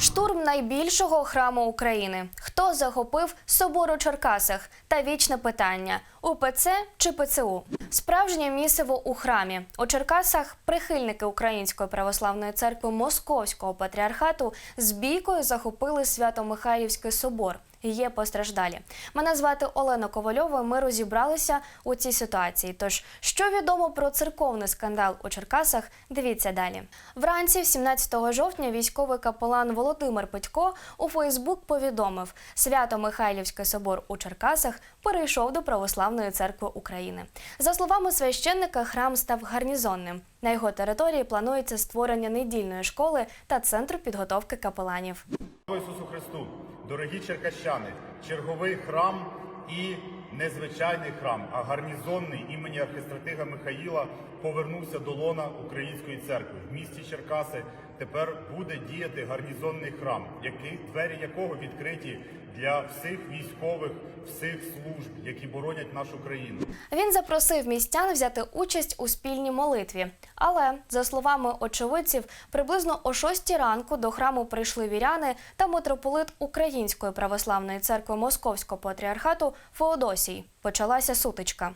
Штурм найбільшого храму України. Хто захопив собор у Черкасах? Та вічне питання: УПЦ чи ПЦУ? Справжнє місиво у храмі. У Черкасах прихильники Української православної церкви Московського патріархату з бійкою захопили Свято-Михайлівський собор. Є постраждалі. Мене звати Олена Ковальова. Ми розібралися у цій ситуації. Тож, що відомо про церковний скандал у Черкасах, дивіться далі. Вранці, 17 жовтня, військовий капелан Володимир Петько у Фейсбук повідомив, Свято-Михайлівський собор у Черкасах перейшов до Православної церкви України. За словами священника, храм став гарнізонним. На його території планується створення недільної школи та центру підготовки капеланів. Ісусу Христу! Дорогі черкащани, черговий храм і незвичайний храм, а гарнізонний імені архістратига Михаїла повернувся до лона Української церкви. В місті Черкаси тепер буде діяти гарнізонний храм, який, двері якого відкриті для всіх військових, всіх служб, які боронять нашу країну. Він запросив містян взяти участь у спільній молитві. Але, за словами очевидців, приблизно о 6 ранку до храму прийшли віряни та митрополит Української православної церкви Московського патріархату Феодосій. Почалася сутичка.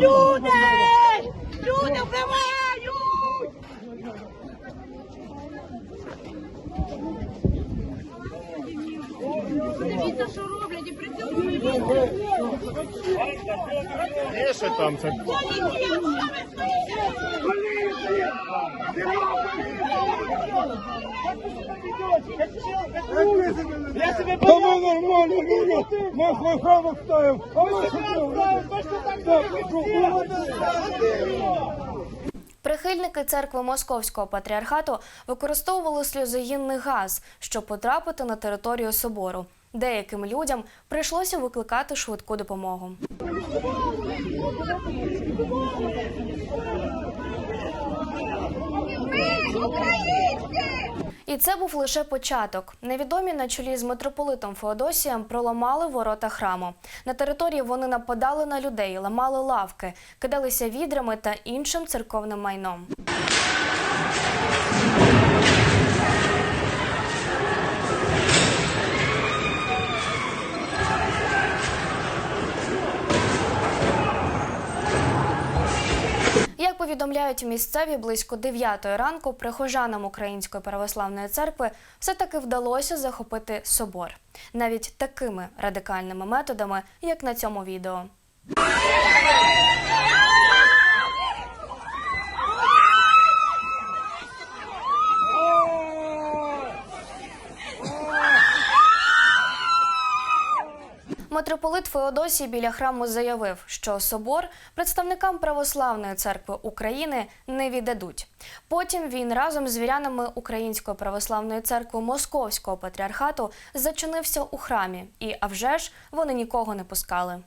Люди! Люди вбивають! Дивіться, що роблять, цьому там це Та ми нормально люди. Ми хлопців ставив. А ми Прихильники церкви Московського патріархату використовували сльозогінний газ, щоб потрапити на територію собору. Деяким людям прийшлося викликати швидку допомогу. І це був лише початок. Невідомі на чолі з митрополитом Феодосієм проламали ворота храму. На території вони нападали на людей, ламали лавки, кидалися відрами та іншим церковним майном. Повідомляють місцеві близько 9 ранку, прихожанам Української православної церкви все таки вдалося захопити собор, навіть такими радикальними методами, як на цьому відео. Митрополит Феодосій біля храму заявив, що собор представникам православної церкви України не віддадуть. Потім він разом з вірянами Української православної церкви Московського патріархату зачинився у храмі, і а вже ж вони нікого не пускали.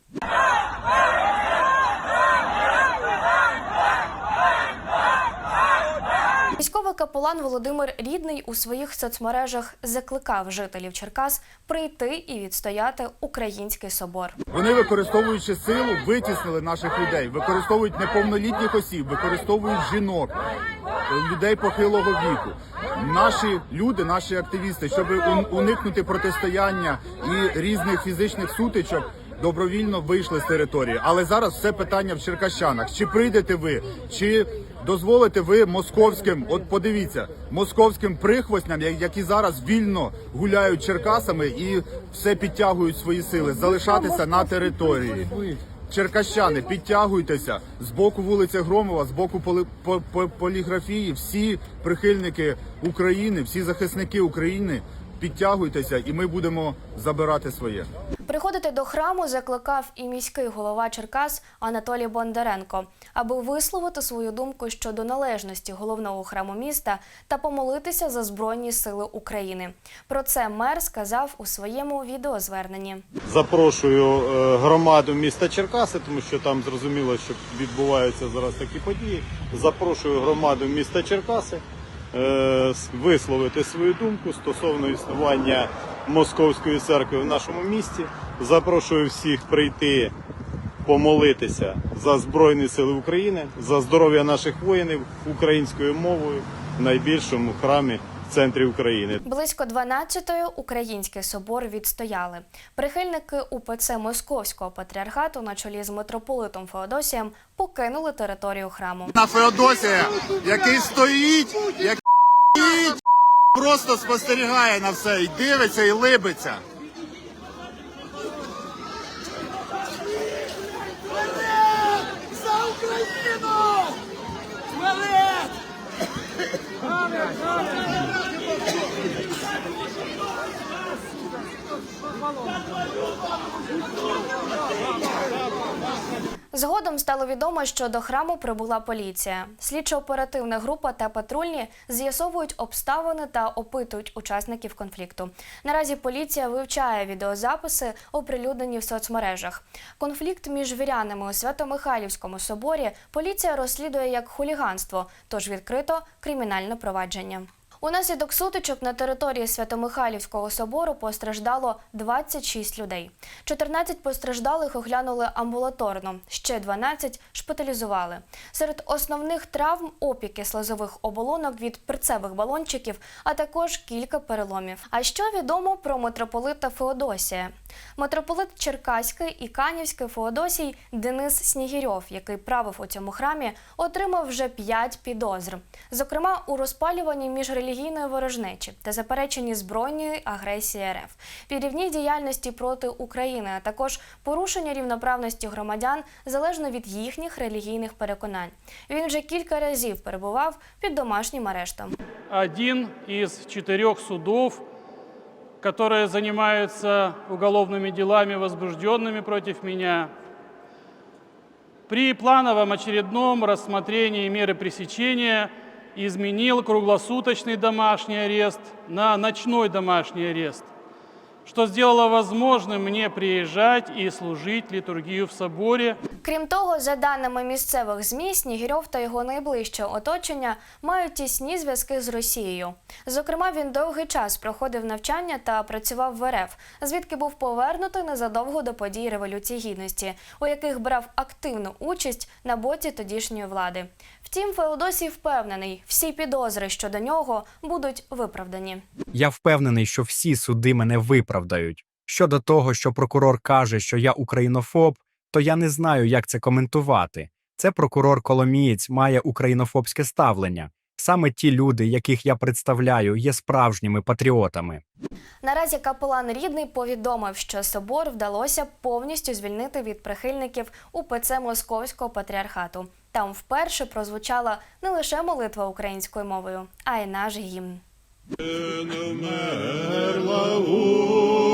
Військовий капелан Володимир Рідний у своїх соцмережах закликав жителів Черкас прийти і відстояти український собор. Вони, використовуючи силу, витіснили наших людей, використовують неповнолітніх осіб, використовують жінок, людей похилого віку. Наші люди, наші активісти, щоб уникнути протистояння і різних фізичних сутичок. Добровільно вийшли з території, але зараз все питання в Черкащанах. Чи прийдете ви, чи дозволите ви московським, от подивіться, московським прихвостням, які зараз вільно гуляють Черкасами і все підтягують свої сили, залишатися на території. Черкащани, підтягуйтеся з боку вулиці Громова, з боку поли- по- по- поліграфії. Всі прихильники України, всі захисники України, підтягуйтеся, і ми будемо забирати своє. Приходити до храму закликав і міський голова Черкас Анатолій Бондаренко, аби висловити свою думку щодо належності головного храму міста та помолитися за збройні сили України. Про це мер сказав у своєму відеозверненні. Запрошую е, громаду міста Черкаси, тому що там зрозуміло, що відбуваються зараз такі події. Запрошую громаду міста Черкаси висловити свою думку стосовно існування московської церкви в нашому місті. Запрошую всіх прийти помолитися за Збройні Сили України, за здоров'я наших воїнів українською мовою в найбільшому храмі в центрі України. Близько 12-ї український собор відстояли. Прихильники УПЦ Московського патріархату на чолі з митрополитом Феодосієм покинули територію храму. На Феодосія, який стоїть, який стоїть, просто спостерігає на все і дивиться, і либиться. За Україну! Вперед! Згодом стало відомо, що до храму прибула поліція. Слідчо-оперативна група та патрульні з'ясовують обставини та опитують учасників конфлікту. Наразі поліція вивчає відеозаписи, оприлюднені в соцмережах. Конфлікт між вірянами у Свято-Михайлівському соборі поліція розслідує як хуліганство, тож відкрито кримінальне провадження. Унаслідок сутичок на території Свято-Михайлівського собору постраждало 26 людей. 14 постраждалих оглянули амбулаторно, ще 12 шпиталізували. Серед основних травм опіки слизових оболонок від перцевих балончиків, а також кілька переломів. А що відомо про митрополита Феодосія? Митрополит Черкаський і Канівський Феодосій Денис Снігірьов, який правив у цьому храмі, отримав вже 5 підозр. Зокрема, у розпалюванні міжрелігійної ворожнечі та запереченні збройної агресії РФ, підрівній діяльності проти України, а також порушення рівноправності громадян залежно від їхніх релігійних переконань. Він вже кілька разів перебував під домашнім арештом. один из четырех судов, которые занимаются уголовными делами, возбужденными против меня. При плановом очередном рассмотрении меры пресечения изменил круглосуточный домашний арест на ночной домашний арест, что сделало возможным мне приезжать и служить литургию в соборе Крім того, за даними місцевих ЗМІ, Снігірьов та його найближче оточення мають тісні зв'язки з Росією. Зокрема, він довгий час проходив навчання та працював в РФ, звідки був повернутий незадовго до подій Революції Гідності, у яких брав активну участь на боці тодішньої влади. Втім, Феодосій впевнений, всі підозри щодо нього будуть виправдані. Я впевнений, що всі суди мене виправдають. Щодо того, що прокурор каже, що я українофоб, то я не знаю, як це коментувати. Це прокурор Коломієць має українофобське ставлення. Саме ті люди, яких я представляю, є справжніми патріотами. Наразі капелан рідний повідомив, що собор вдалося повністю звільнити від прихильників УПЦ Московського патріархату. Там вперше прозвучала не лише молитва українською мовою, а й наш гімн. Вмерла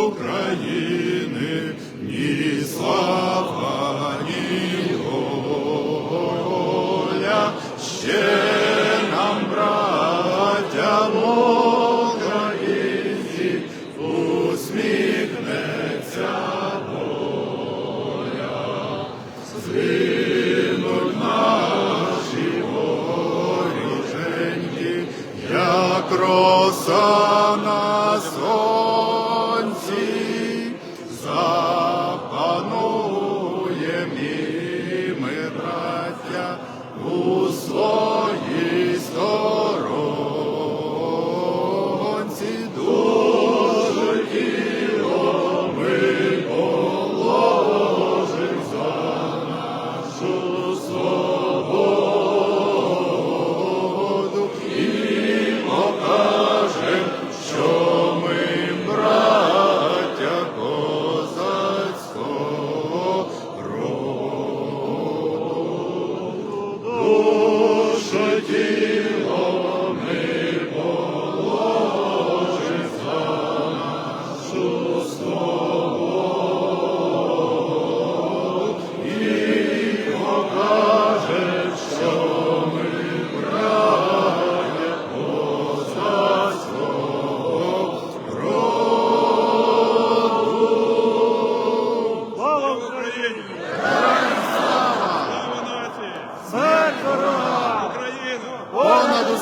України, ні слава, ще у своїй сторонці.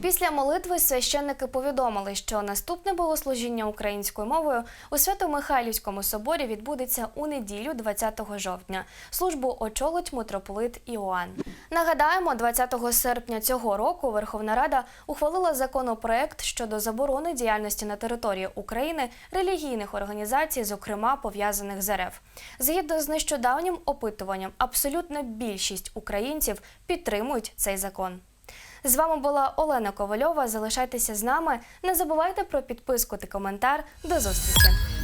Після молитви священники повідомили, що наступне богослужіння українською мовою у Свято-Михайлівському соборі відбудеться у неділю, 20 жовтня. Службу очолить митрополит Іоанн. Нагадаємо, 20 серпня цього року Верховна Рада ухвалила законопроект щодо заборони діяльності на території України релігійних організацій, зокрема пов'язаних з РФ. Згідно з нещодавнім опитуванням, абсолютна більшість українців підтримують цей закон. З вами була Олена Ковальова. Залишайтеся з нами. Не забувайте про підписку та коментар. До зустрічі!